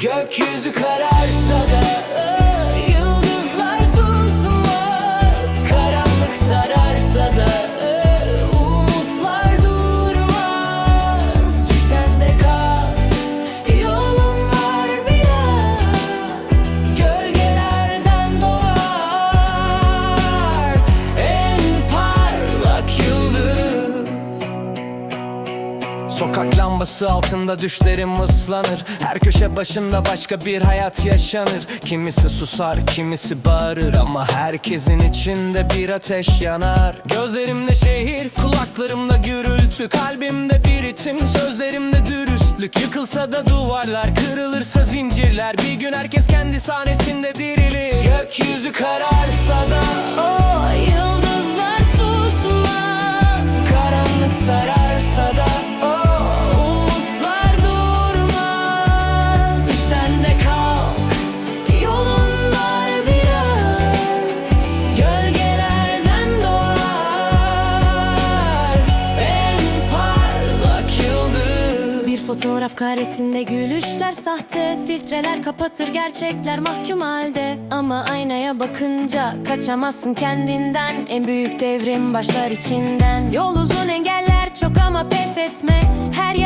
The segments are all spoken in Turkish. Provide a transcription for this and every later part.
Gökyüzü kararsa da lambası altında düşlerim ıslanır. Her köşe başında başka bir hayat yaşanır. Kimisi susar, kimisi bağırır Ama herkesin içinde bir ateş yanar. Gözlerimde şehir, kulaklarımda gürültü Kalbimde bir ritim, sözlerimde dürüstlük. Yıkılsa da duvarlar, kırılırsa zincirler. Bir gün herkes kendi sahnesinde dirilir. Gökyüzü kararsa fotoğraf karesinde gülüşler sahte. Filtreler kapatır gerçekler mahkum halde. Ama aynaya bakınca kaçamazsın kendinden. En büyük devrim başlar içinden. Yol uzun engeller çok ama pes etme. Her yara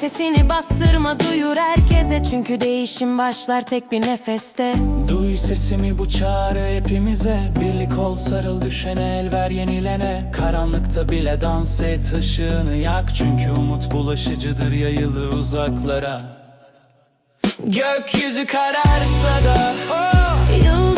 sesini bastırma duyur herkese. Çünkü değişim başlar tek bir nefeste. Duy sesimi bu çağrı hepimize. Birlik ol sarıl düşene el ver yenilene. Karanlıkta bile dans et ışığını yak. Çünkü umut bulaşıcıdır yayılı uzaklara. Gökyüzü kararsa da oh,